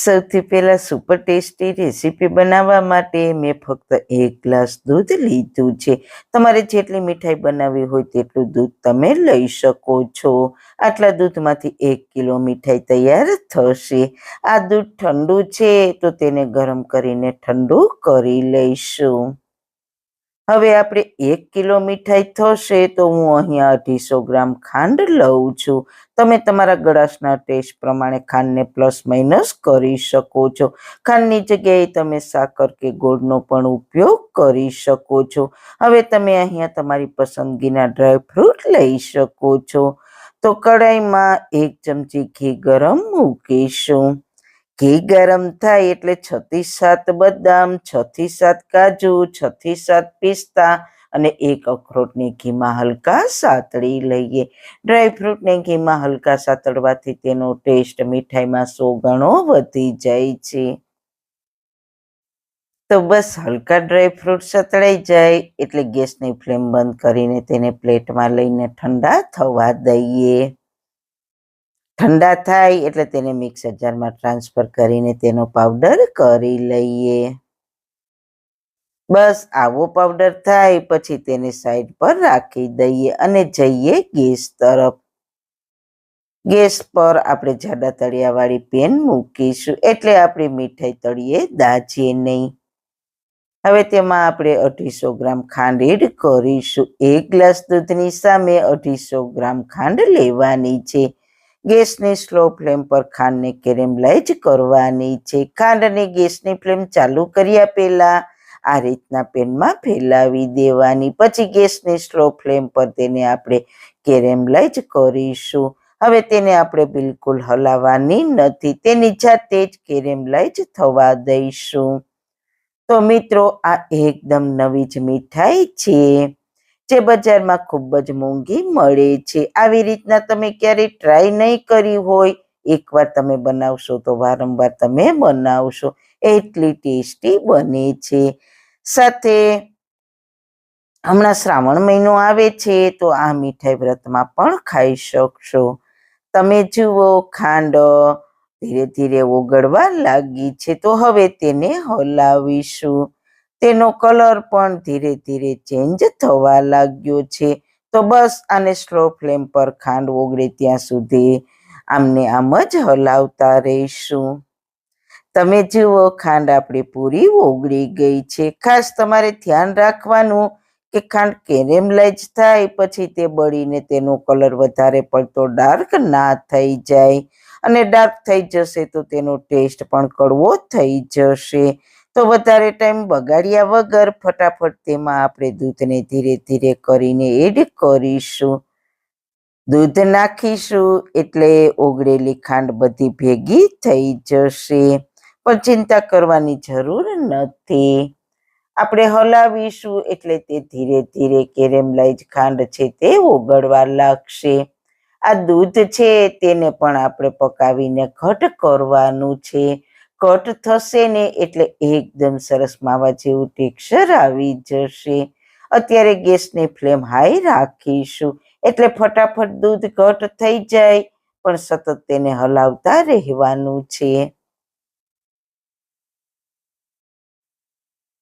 સૌથી પહેલાં super tasty recipe બનાવવા માટે મેં ફક્ત એક ગ્લાસ દૂધ લીધું છે. તમારે જેટલી મીઠાઈ બનાવવી હોય તેટલું દૂધ તમે લઈ શકો છો. આટલા દૂધમાંથી એક કિલો મીઠાઈ તૈયાર થશે. આ દૂધ ઠંડુ છે તો તેને ગરમ કરીને ઠંડુ કરી લઈશું. હવે આપણે એક કિલો મીઠાઈ થશે તો હું અહીંયા અઢીસો ગ્રામ ખાંડ લઉં છું. તમે તમારા ગળાશના ટેસ્ટ પ્રમાણે ખાંડને પ્લસ માઇનસ કરી શકો છો. ખાંડની જગ્યાએ તમે સાકર કે ગોળનો પણ ઉપયોગ કરી શકો છો. હવે તમે અહીંયા તમારી પસંદગીના ડ્રાયફ્રૂટ લઈ શકો છો. તો કડાઈમાં એક ચમચી ઘી ગરમ મૂકીશું. ઘી ગરમ થાય એટલે છ થી સાત બદામ છ થી સાત કાજુ છ થી સાત પિસ્તા અને એક અખરોટને ઘીમાં હલકા સાતળી લઈએ. ડ્રાય ફ્રૂટને ઘીમાં હલકા સાતળવાથી તેનો ટેસ્ટ મીઠાઈમાં સો ગણો વધી જાય છે. તો બસ હલકા ડ્રાય ફ્રૂટ સતળાઈ જાય એટલે ગેસની ફ્લેમ બંધ કરીને તેને પ્લેટમાં લઈને ઠંડા થવા દઈએ. ઠંડા થાય એટલે તેને મિક્સર જારમાં ટ્રાન્સફર કરીને તેનો પાવડર કરી લઈએ. બસ આવો પાવડર થાય, પછી તેને સાઈડ પર રાખી દઈએ અને જઈએ ગેસ તરફ. ગેસ પર આપણે જાડા તળિયાવાળી પેન મૂકીશું, એટલે આપણી મીઠાઈ તળીએ દાજીએ નહીં. હવે તેમાં આપણે અઢીસો ગ્રામ ખાંડ એડ કરીશું. એક ગ્લાસ દૂધની સામે અઢીસો ગ્રામ ખાંડ લેવાની છે. ગેસની સ્લો ફ્લેમ પર ખાંડને કેરેમલાઇઝ કરવાની છે. ખાંડને ગેસની ફ્લેમ ચાલુ કર્યા પહેલાં આ રીતના પેનમાં ફેલાવી દેવાની. પછી ગેસની સ્લો ફ્લેમ પર તેને આપણે કેરેમલાઇઝ કરીશું. હવે તેને આપણે બિલકુલ હલાવવાની નથી. તેની જાતે જ કેરેમલાઇઝ થવા દઈશું. તો મિત્રો, આ એકદમ નવી જ મીઠાઈ છે. જે બજારમાં ખૂબ જ મોંઘી મળે છે. આવી રીતના તમે ક્યારેય ટ્રાય નહીં કરી હોય, એકવાર તમે બનાવશો તો વારંવાર તમે બનાવશો. એટલી ટેસ્ટી બને છે. સાથે હમણાં શ્રાવણ મહિનો આવે છે તો આ મીઠાઈ વ્રતમાં પણ ખાઈ શકશો. તમે જુઓ, ખાંડ ધીરે ધીરે ઓગળવા લાગી છે તો હવે તેને હલાવીશું. તેનો કલર પણ ધીરે ધીરે ચેન્જ થવા લાગ્યો છે. તો બસ આને સ્લો ફ્લેમ પર ખાંડ ઓગળે ત્યાં સુધી. આમને આમ જ હલાવતા રહીશું. તમે જુઓ, ખાંડ આપણી પૂરી ઓગળી ગઈ છે. ખાસ તમારે ધ્યાન રાખવાનું કે ખાંડ કેરેમલાઇઝ થાય પછી તે બળીને તેનો કલર વધારે પડતો ડાર્ક ના થઈ જાય. અને ડાર્ક થઈ જશે તો તેનો ટેસ્ટ પણ કડવો થઈ જશે. તો વધારે ટાઈમ બગાડ્યા વગર ફટાફટ તેમાં આપણે દૂધને ધીરે ધીરે કરીને એડ કરીશું. દૂધ નાખીશું એટલે ઓગળેલી ખાંડ બધી ભેગી થઈ જશે. પણ ચિંતા કરવાની જરૂર નથી. આપણે હલાવીશું એટલે તે ધીરે ધીરે કેરેમલાઇઝ ખાંડ છે તે ઓગળવા લાગશે. આ દૂધ છે તેને પણ આપણે પકાવીને ઘટ કરવાનું છે. કટ થશે ને એટલે એકદમ સરસ માવા જેવું ટેક્સચર આવી જશે. અત્યારે ગેસની ફ્લેમ હાઈ રાખીશું. એટલે ફટાફટ દૂધ ઘટ થઈ જાય, પણ સતત તેને હલાવતા રહેવાનું છે.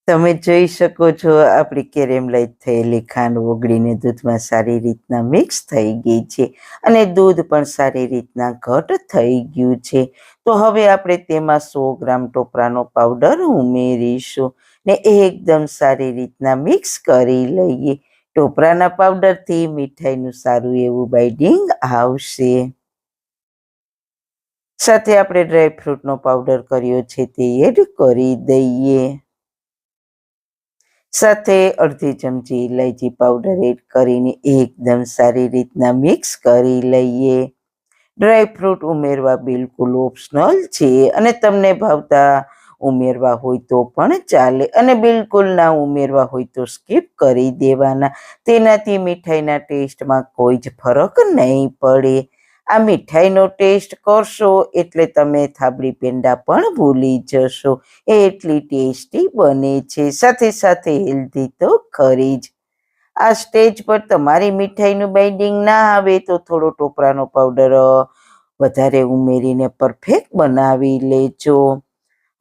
તમે જોઈ શકો છો, આપણી કેરેમલાઇઝ થયેલી ખાંડ ઓગળીને દૂધમાં સારી રીતના મિક્સ થઈ ગઈ છે અને દૂધ પણ સારી રીતના ઘટ થઈ ગયું છે. તો હવે આપણે તેમાં સો ગ્રામ ટોપરાનો પાવડર ઉમેરીશું ને એકદમ સારી રીતના મિક્સ કરી લઈએ. ટોપરાના પાવડરથી મીઠાઈનું સારું એવું બાઇડિંગ આવશે. સાથે આપણે ડ્રાયફ્રૂટનો પાવડર કર્યો છે તે એડ કરી દઈએ. સાથે અડધી ચમચી ઇલાયચી પાવડર એડ કરીને એકદમ સારી રીતના મિક્સ કરી લઈએ. ડ્રાય ફ્રૂટ ઉમેરવા બિલકુલ ઓપ્શનલ છે અને તમને ભાવતા ઉમેરવા હોય તો પણ ચાલે અને બિલકુલ ના ઉમેરવા હોય તો સ્કીપ કરી દેવાના. તેનાથી મીઠાઈના ટેસ્ટમાં કોઈ જ ફરક નહીં પડે. આ મીઠાઈનો ટેસ્ટ કરશો એટલે તમે થાબડી પેંડા પણ ભૂલી જશો. એ એટલી ટેસ્ટી બને છે. સાથે સાથે હેલ્ધી તો ખરી જ. આ સ્ટેજ પર તમારી મીઠાઈનું બાઇન્ડિંગ ના આવે તો થોડો ટોપરાનો પાવડર વધારે ઉમેરીને પરફેક્ટ બનાવી લેજો.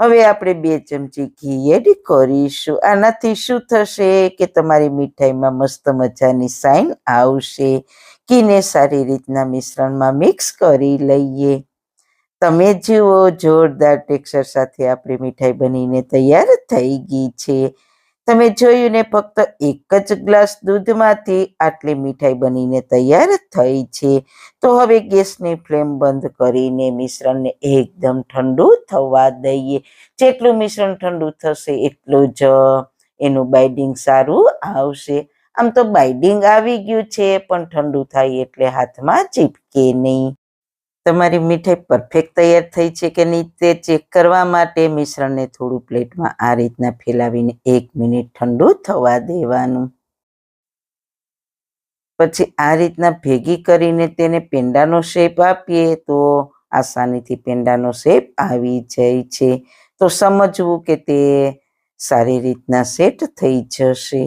હવે આપણે બે ચમચી ઘી એડ કરીશું. આનાથી શું થશે કે તમારી મીઠાઈમાં મસ્ત મજાની સાઈન આવશે. ઘીને સારી રીતના મિશ્રણમાં મિક્સ કરી લઈએ. તમે જુઓ, જોરદાર ટેક્સચર સાથે આપણી મીઠાઈ બનીને તૈયાર થઈ ગઈ છે. તમે જોયું ને ફક્ત એક જ ગ્લાસ દૂધમાંથી આટલી મીઠાઈ બનીને તૈયાર થઈ છે. તો હવે ગેસની ફ્લેમ બંધ કરીને મિશ્રણને એકદમ ઠંડુ થવા દઈએ. જેટલું મિશ્રણ ઠંડુ થશે એટલું જ એનું બાઇડિંગ સારું આવશે. આમ તો બાઇડિંગ આવી ગયું છે, પણ ઠંડુ થાય એટલે હાથમાં ચીપકે નહીં. તમારી મીઠાઈ પરફેક્ટ તૈયાર થઈ છે કે નહીં તે ચેક કરવા માટે મિશ્રણને થોડું પ્લેટમાં આ રીતના ફેલાવીને એક મિનિટ ઠંડુ થવા દેવાનું. પછી આ રીતના ભેગી કરીને તેને પેંડાનો શેપ આપીએ તો આસાનીથી પેંડાનો શેપ આવી જાય છે. તો સમજવું કે તે સારી રીતના સેટ થઈ જશે.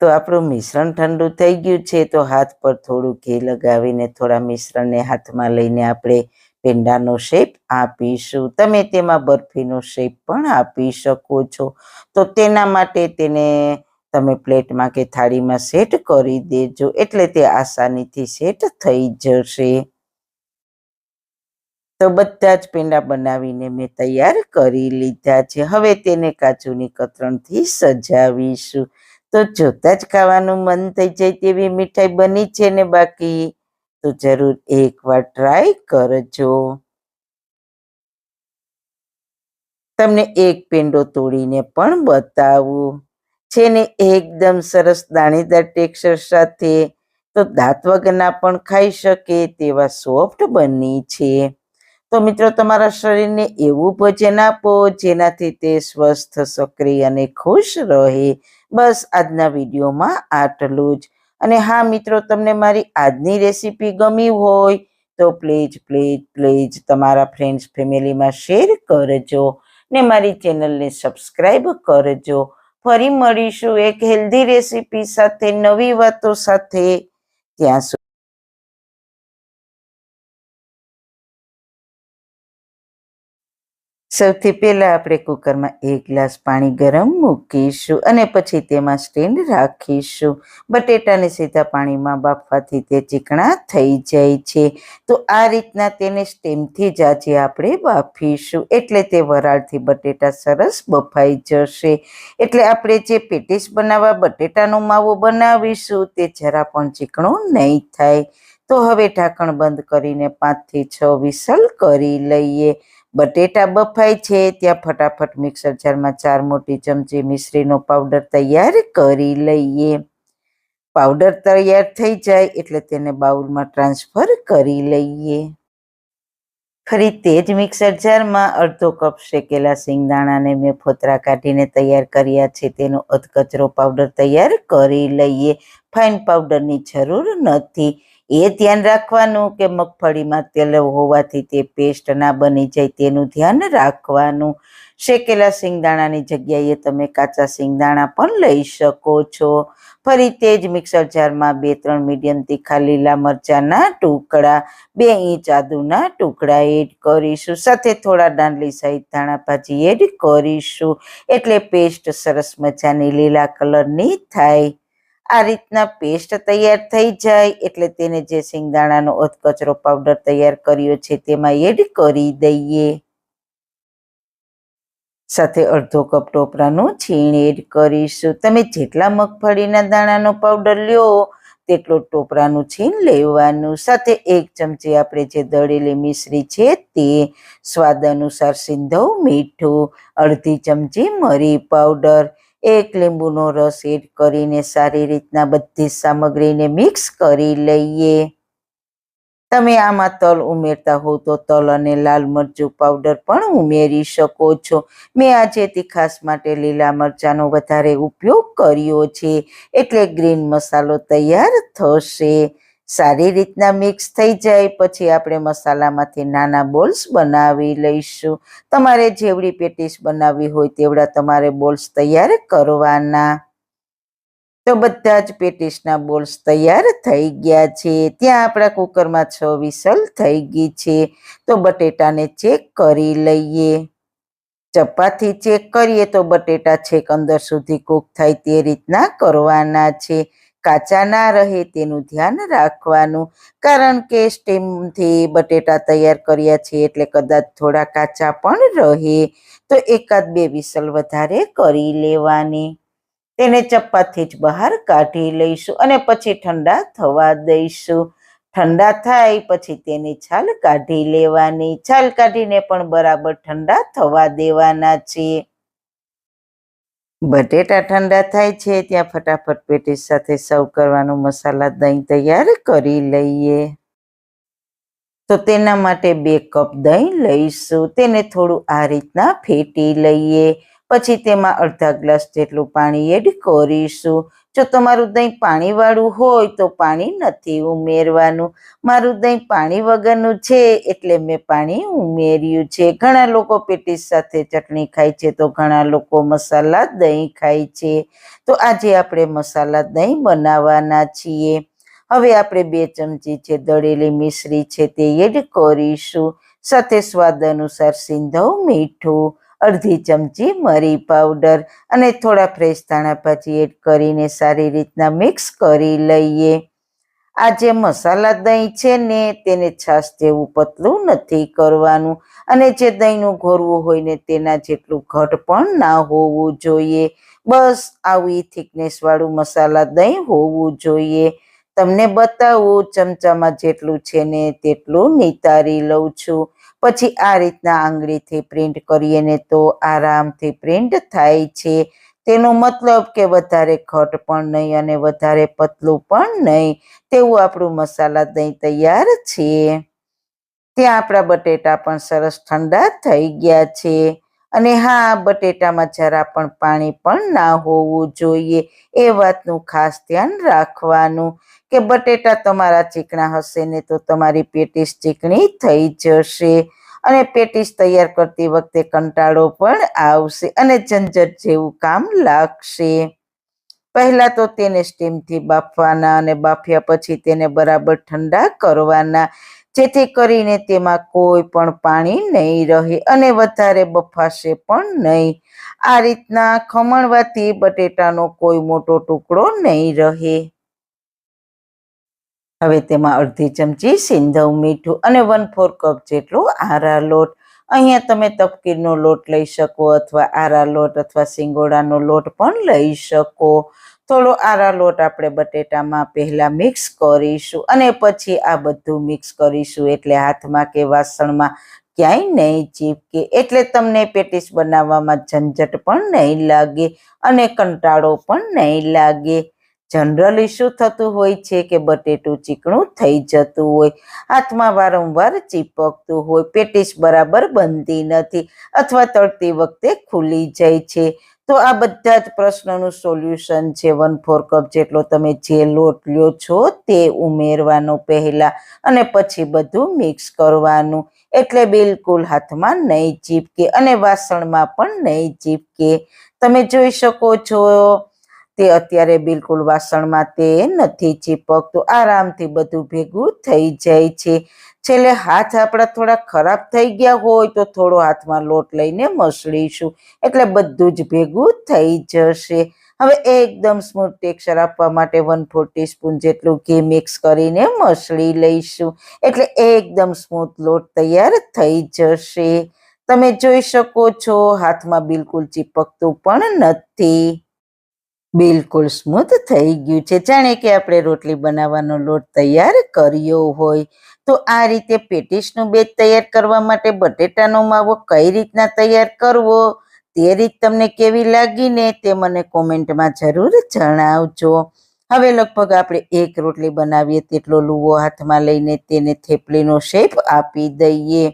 તો આપણું મિશ્રણ ઠંડુ થઈ ગયું છે, તો હાથ પર થોડું ઘી લગાવીને, થોડા મિશ્રણને હાથમાં લઈને આપણે પેંડાનો શેપ આપીશું. તમે તેમાં બરફીનો શેપ પણ આપી શકો છો. તો તેના માટે તેને તમે પ્લેટમાં કે થાળીમાં સેટ કરી દેજો, એટલે તે આસાનીથી સેટ થઈ જશે. તો બધા જ પેંડા બનાવીને મેં તૈયાર કરી લીધા છે. હવે તેને કાજુની કતરણથી સજાવીશું. તો જોતા જ ખાવાનું મન થઈ જાય તેવી મીઠાઈ બની છે ને બાકી? તો જરૂર એકવાર ટ્રાય કરજો. તમને એક પેંડો તોડીને પણ બતાવું. છે ને એકદમ સરસ દાણેદાર ટેક્સચર સાથે. તો દાંત વગરના પણ ખાઈ શકે તેવા સોફ્ટ બની છે. તો મિત્રો, તમારા શરીરને એવું ભોજન આપો જેનાથી તે સ્વસ્થ, સક્રિય અને ખુશ રહે. બસ આજના વિડીયોમાં આટલું જ. અને હા, મિત્રો, તમને મારી આજની રેસીપી ગમી હોય, તો પ્લીઝ પ્લીઝ પ્લીઝ તમારા ફ્રેન્ડ્સ, ફેમિલીમાં શેર કરજો ને મારી ચેનલને સબસ્ક્રાઈબ કરજો. ફરી મળીશું એક હેલ્ધી રેસીપી સાથે, નવી વાતો સાથે. ત્યાં સુધી સૌથી પહેલાં આપણે કુકરમાં એક ગ્લાસ પાણી ગરમ મૂકીશું અને પછી તેમાં સ્ટેન્ડ રાખીશું. બટેટાને સીધા પાણીમાં બાફવાથી તે ચીકણા થઈ જાય છે. તો આ રીતના તેને સ્ટેમથી જ આજે આપણે બાફીશું. એટલે તે વરાળથી બટેટા સરસ બફાઈ જશે. એટલે આપણે જે પેટીસ બનાવવા બટેટાનો માવો બનાવીશું તે જરા પણ ચીકણો નહીં થાય. તો હવે ઢાંકણ બંધ કરીને પાંચથી છ વિસલ કરી લઈએ. બટેટા બફાય છે, ત્યાં ફટાફટ મિક્સર જારમાં ચાર મોટી ચમચી મિશ્રીનો પાવડર તૈયાર કરી લઈએ. પાવડર તૈયાર થઈ જાય એટલે તેને બાઉલમાં ટ્રાન્સફર કરી લઈએ. ફરી તે જ મિક્સર જારમાં અડધો કપ શેકેલા સિંગદાણાને મેં ફોતરા કાઢીને તૈયાર કર્યા છે, તેનો અધકચરો પાવડર તૈયાર કરી લઈએ. ફાઇન પાવડરની જરૂર નથી. એ ધ્યાન રાખવાનું કે મગફળીમાં તેલ હોવાથી તે પેસ્ટ ના બની જાય તેનું ધ્યાન રાખવાનું. શેકેલા સિંગદાણાની જગ્યાએ તમે કાચા સિંગદાણા પણ લઈ શકો છો. ફરી તે જ મિક્સર જારમાં બે ત્રણ મીડિયમ તીખા લીલા મરચાના ટુકડા, બે ઇંચ આદુના ટુકડા એડ કરીશું. સાથે થોડા દાંડલી સહિત ધાણા ભાજી એડ કરીશું. એટલે પેસ્ટ સરસ મજાની લીલા કલરની થાય. આ રીતના પેસ્ટ તૈયાર થઈ જાય એટલે તેને જે સિંગદાણાનો અધકચરો પાવડર તૈયાર કર્યો છે તેમાં એડ કરી દઈએ. સાથે અડધો કપ ટોપરાનું છીણ એડ કરીશું. તમે જેટલા મગફળીના દાણાનો પાવડર લ્યો તેટલો ટોપરાનું છીણ લેવાનું. સાથે એક ચમચી આપણે જે દળેલી મિશ્રી છે તે સ્વાદ અનુસાર સિંધવ મીઠું, અડધી ચમચી મરી પાવડર એક લીંબુનો રસ એડ કરીને સારી રીતના બધી સામગ્રીને મિક્સ કરી લઈએ. તમે આમાં તલ ઉમેરતા હો તો તલ અને લાલ મરચું પાવડર પણ ઉમેરી શકો છો. મેં આજે તીખાસ માટે લીલા મરચાંનો વધારે ઉપયોગ કર્યો છે. એટલે ગ્રીન મસાલો તૈયાર થશે. સારી રીતના મિક્સ થઈ જાય, પછી આપણે મસાલામાંથી નાના બોલ્સ બનાવી લઈશું. તમારે જેવડી પેટીસ બનાવવી હોય તેવડા તમારે બોલ્સ તૈયાર કરવાના. તો બધા જ પેટીસના બોલ્સ તૈયાર થઈ ગયા છે. ત્યાં આપણા કુકરમાં છ વિસલ થઈ ગઈ છે. તો બટેટાને ચેક કરી લઈએ. ચપાતી ચેક કરીએ તો બટેટા છેક અંદર સુધી કૂક થાય તે રીતના કરવાના છે. કાચા ના રહે તેનું ધ્યાન રાખવાનું. કારણ કે સ્ટીમથી બટેટા તૈયાર કર્યા છે એટલે કદાચ થોડા કાચા પણ રહે. તો એકાદ બે વિસલ વધારે કરી લેવાની. તેને ચપ્પાથી જ બહાર કાઢી લઈશું અને પછી ઠંડા થવા દઈશું. ઠંડા થાય પછી તેની છાલ કાઢી લેવાની. છાલ કાઢીને પણ બરાબર ઠંડા થવા દેવાના છે બટેટા ઠંડા થાય છે, ત્યાં ફટાફટ પેટીસ સાથે સર્વ કરવાનું મસાલા દહીં તૈયાર કરી લઈએ. તો તેના માટે બે કપ દહીં લઈશું. તેને થોડું આ રીતના ફેટી લઈએ. પછી તેમાં અડધા ગ્લાસ જેટલું પાણી એડ કરીશું. જો તમારું દહીં પાણીવાળું હોય તો પાણી નથી ઉમેરવાનું. મારું દહીં પાણી વગરનું છે એટલે મેં પાણી ઉમેર્યું છે. ઘણા લોકો પેટીસ સાથે ચટણી ખાય છે તો ઘણા લોકો મસાલા દહીં ખાય છે. તો આજે આપણે મસાલા દહીં બનાવવાના છીએ. હવે આપણે બે ચમચી છે દળેલી મિશ્રી છે તે એડ કરીશું. સાથે સ્વાદ અનુસાર સિંધવ મીઠું અડધી ચમચી મરી પાવડર અને થોડા ફ્રેશ ધાણા ભાજી એડ કરીને સારી રીતના મિક્સ કરી લઈએ. આ જે મસાલા દહીં છે ને, તેને છાશ જેવું પતલું નથી કરવાનું અને જે દહીંનું ઘોરવું હોય ને, તેના જેટલું ઘટ પણ ના હોવું જોઈએ. બસ આવી થિકનેસવાળું મસાલા દહીં હોવું જોઈએ. તમને બતાવું, ચમચામાં જેટલું છે ને, તેટલું નિતારી લઉં છું. પછી આ રીતના આંગળીથી પ્રિન્ટ કરીએ ને તો આરામથી પ્રિન્ટ થાય છે. તેનો મતલબ કે વધારે ઘટ પણ નહીં અને વધારે પતલું પણ નહીં. તેવું આપણું મસાલા દહીં તૈયાર છે. ત્યાં આપણા બટેટા પણ સરસ ઠંડા થઈ ગયા છે. અને હા, બટેટામાં જરા પણ પાણી પણ ના હોવું જોઈએ. એ વાતનું ખાસ ધ્યાન રાખવાનું કે બટેટા તમારા ચીકણા હશે ને તો તમારી પેટીસ ચીકણી થઈ જશે. અને પેટીસ તૈયાર કરતી વખતે કંટાળો પણ આવશે અને ઝંઝટ જેવું કામ લાગશે. પહેલા તો તેને સ્ટીમથી બાફવાના અને બાફ્યા પછી તેને બરાબર ઠંડા કરવાના. જેથી કરીને તેમાં કોઈ પણ પાણી નહીં રહે અને વધારે બફાશે પણ નહીં. આ રીતના ખમણવાથી બટેટાનો કોઈ મોટો ટુકડો નહીં રહે. હવે તેમાં અડધી ચમચી સિંધવ મીઠું અને વન ફોર કપ જેટલો આરા લોટ. અહીંયા તમે તપકીરનો લોટ લઈ શકો અથવા આરા લોટ અથવા સિંગોડાનો લોટ પણ લઈ શકો. થોડો આરા લોટ આપણે બટેટામાં પહેલાં મિક્સ કરીશું અને પછી આ બધું મિક્સ કરીશું એટલે હાથમાં કે વાસણમાં ક્યાંય નહીં ચીપકે. એટલે તમને પેટીસ બનાવવામાં ઝંઝટ પણ નહીં લાગે અને કંટાળો પણ નહીં લાગે. જનરલી શું થતું હોય છે કે બટેટું ચીકણું થઈ જતું હોય, હાથમાં વારંવાર ચીપકતું હોય, પેટીસ બરાબર બનતી નથી અથવા તળતી વખતે ખુલી જાય છે. તો આ બધા જ પ્રશ્નોનું સોલ્યુશન છે વન ફોર કપ જેટલો તમે જે લોટ લ્યો છો તે ઉમેરવાનો પહેલાં અને પછી બધું મિક્સ કરવાનું. એટલે બિલકુલ હાથમાં નહીં ચીપકે અને વાસણમાં પણ નહીં ચીપકે. તમે જોઈ શકો છો તે અત્યારે બિલકુલ વાસણમાં તે નથી ચીપકતું. આરામથી બધું ભેગું થઈ જાય છે. છેલ્લે હાથ આપણા થોડા ખરાબ થઈ ગયા હોય તો થોડો હાથમાં લોટ લઈને મસળીશું. એટલે બધું જ ભેગું થઈ જશે. હવે એકદમ સ્મૂથ ટેક્સચર આપવા માટે વન ફોર ટીસ્પૂન જેટલું ઘી મિક્સ કરીને મસળી લઈશું. એટલે એકદમ સ્મૂથ લોટ તૈયાર થઈ જશે. તમે જોઈ શકો છો, હાથમાં બિલકુલ ચીપકતું પણ નથી. બિલકુલ સ્મૂથ થઈ ગયું છે. જાણે કે આપણે રોટલી બનાવવાનો લોટ તૈયાર કર્યો હોય. તો આ રીતે પેટીસનું બેચ તૈયાર કરવા માટે બટેટાનો માવો કઈ રીતના તૈયાર કરવો તે રીત તમને કેવી લાગી ને તે મને કોમેન્ટમાં જરૂર જણાવજો. હવે લગભગ આપણે એક રોટલી બનાવીએ તેટલો લુવો હાથમાં લઈને તેને થેપલીનો શેપ આપી દઈએ.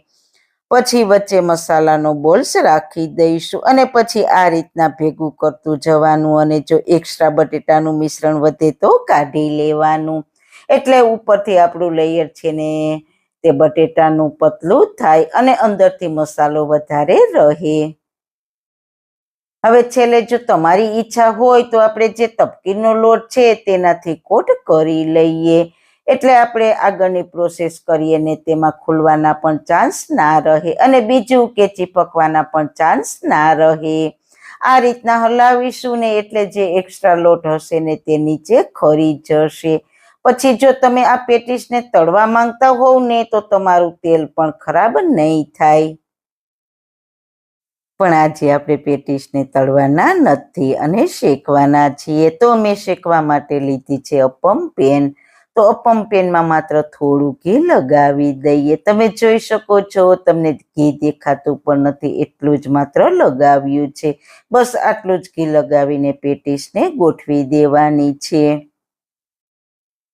પછી વચ્ચે મસાલાનો બોલ્સ રાખી દઈશું અને પછી આ રીતના ભેગું કરતું જવાનું અને જો એક્સ્ટ્રા બટેટાનું મિશ્રણ વધે તો કાઢી લેવાનું. એટલે ઉપરથી આપણું લેયર છે ને તે બટેટાનું પતલું થાય અને અંદરથી મસાલો વધારે રહે. હવે છેલ્લે જો તમારી ઈચ્છા હોય તો આપણે જે તપકીનો લોટ છે તેનાથી કોટ કરી લઈએ. એટલે આપણે આગળની પ્રોસેસ કરીએ ને તેમાં ખુલવાના પણ ચાન્સ ના રહે અને બીજું કે ચીપકવાના પણ ચાન્સ ના રહે. આ રીતના હલાવીશું ને એટલે જે એક્સ્ટ્રા લોટ હશે ને તે નીચે ખરી જશે. પછી જો તમે આ પેટીસને તળવા માંગતા હોવ ને તો તમારું તેલ પણ ખરાબ નહીં થાય. પણ આજે આપણે પેટીસને તળવાના નથી અને શેકવાના છીએ. તો મેં શેકવા માટે લીધી છે અપમ પેન. તો અપમ પેનમાં માત્ર થોડું ઘી લગાવી દઈએ. તમે જોઈ શકો છો, તમને ઘી દેખાતું પણ નથી, એટલું જ માત્ર લગાવ્યું છે. બસ આટલું જ ઘી લગાવીને પેટીસને ગોઠવી દેવાની છે.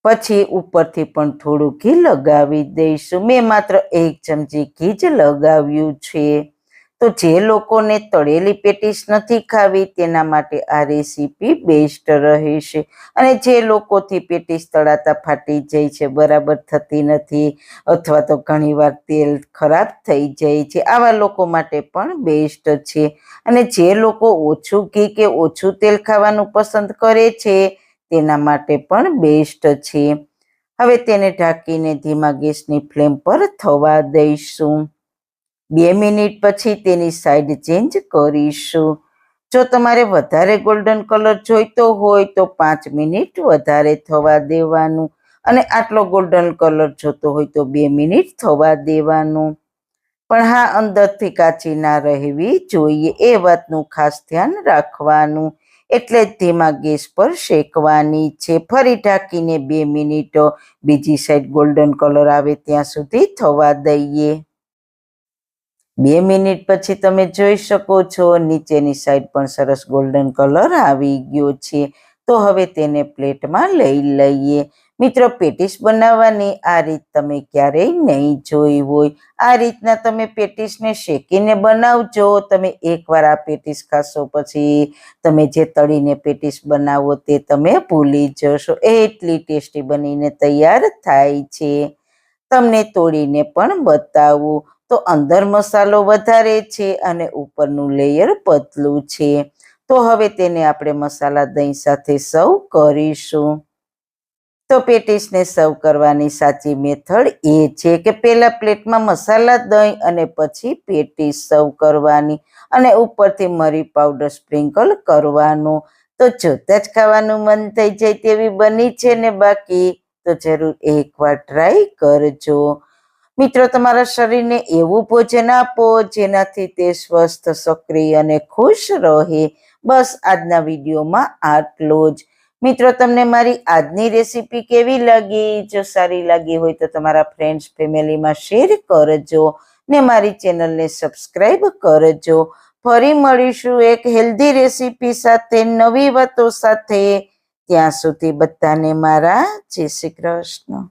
પછી ઉપરથી પણ થોડું ઘી લગાવી દઈશું. મેં માત્ર એક ચમચી ઘી જ લગાવ્યું છે. તો જે લોકોને તળેલી પેટીસ નથી ખાવી તેના માટે આ રેસીપી બેસ્ટ રહેશે. અને જે લોકોથી પેટીસ તળાતા ફાટી જાય છે, બરાબર થતી નથી અથવા તો ઘણીવાર તેલ ખરાબ થઈ જાય છે, આવા લોકો માટે પણ બેસ્ટ છે. અને જે લોકો ઓછું ઘી કે ઓછું તેલ ખાવાનું પસંદ કરે છે તેના માટે પણ બેસ્ટ છે. હવે તેને ઢાંકીને ધીમા ગેસની ફ્લેમ પર થવા દઈશું. બે મિનિટ પછી તેની સાઈડ ચેન્જ કરીશું. જો તમારે વધારે ગોલ્ડન કલર જોઈતો હોય તો પાંચ મિનિટ વધારે થવા દેવાનું. અને આટલો ગોલ્ડન કલર જોતો હોય તો બે મિનિટ થવા દેવાનું. પણ હા, અંદરથી કાચી ના રહેવી જોઈએ. એ વાતનું ખાસ ધ્યાન રાખવાનું. એટલે જ ધીમા ગેસ પર શેકવાની છે. ફરી ઢાંકીને બે મિનિટ બીજી સાઈડ ગોલ્ડન કલર આવે ત્યાં સુધી થવા દઈએ. બે મિનિટ પછી તમે જોઈ શકો છો, નીચેની સાઈડ પણ સરસ ગોલ્ડન કલર આવી ગયો છે. તો હવે તેને પ્લેટમાં લઈ લઈએ. મિત્રો, પેટીસ બનાવવાની આ રીત તમે ક્યારેય નહીં જોઈ હોય. આ રીતના તમે પેટીસને શેકીને બનાવજો. તમે એકવાર આ પેટીસ ખાશો પછી તમે જે તળીને પેટીસ બનાવો તે તમે ભૂલી જશો. એટલી ટેસ્ટી બનીને તૈયાર થાય છે. તમને તોડીને પણ બતાવું. તો અંદર મસાલો વધારે છે અને ઉપરનું લેયર પતલું છે. તો હવે તેને આપણે મસાલા દહીં સાથે સર્વ કરીશું. તો પેટીસને સર્વ કરવાની સાચી મેથડ એ છે કે પહેલાં પ્લેટમાં મસાલા દહીં અને પછી પેટીસ સર્વ કરવાની અને ઉપરથી મરી પાવડર સ્પ્રિંકલ કરવાનું. તો જોતા જ ખાવાનું મન થઈ જાય તેવી બની છે ને બાકી તો જરૂર એકવાર ટ્રાય કરજો. મિત્રો, તમારા શરીરને એવું ભોજન આપો જેનાથી તે સ્વસ્થ, સક્રિય અને ખુશ રહે. બસ આજના વિડીયોમાં આટલો જ. મિત્રો, તમને મારી આજની રેસીપી કેવી લાગી? જો સારી લાગી હોય તો તમારા ફ્રેન્ડ્સ ફેમિલીમાં શેર કરજો ને મારી ચેનલને સબસ્ક્રાઈબ કરજો. ફરી મળીશું એક હેલ્ધી રેસીપી સાથે, નવી વાતો સાથે. ત્યાં સુધી બધાને મારા જય શ્રી કૃષ્ણ.